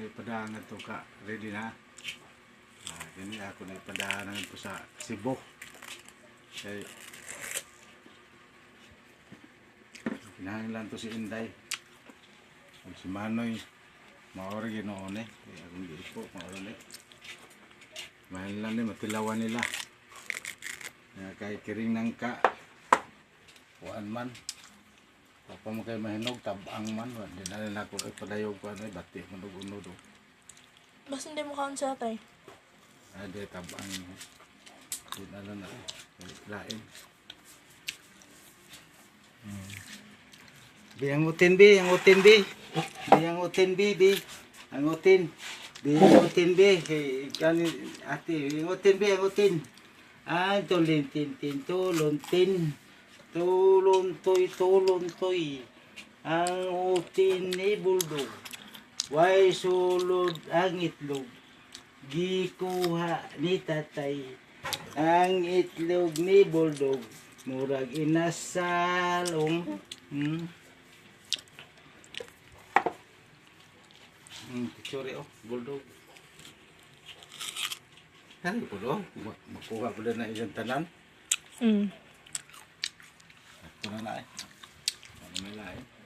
na ipadahangan to ka. Ready na? Ah, gani ako na ipadahangan po sa Cebu. Kay Kinahanglan to si Inday. Kung si Manoy, maori ginoon eh. Kaya akong di po, maori. Mahal lang ni, matilawan nila. Kaya kay kiring nang ka, kuan man. Papa mo kayo mahinog, tabang man. Di na rin ako ipadayog ko ano, bati, manug-unod. Mas hindi mo kaon sa tay. Ah, di tabang. Di na eh. Lain. Bi, ang utin, bi, ang utin, bi. Bi, ang utin, bi, bi. Ang utin. Bi, ang utin, bi. Kay, kani, ate, ang utin, bi, ang utin. Ah, tulin, tin, tin, tulon, tin. Tulon, toy, tulon, toy. Ang utin ni Bulldog. Way sulod ang itlog. Gikuha ni tatay. Ang itlog ni Bulldog. Murag inasalong. Hmm? Hmm, picture oh, Bulldog. Kani po do, Ma- makuha ko na isang tanan. Mm. Ako na na eh. Ano may lain.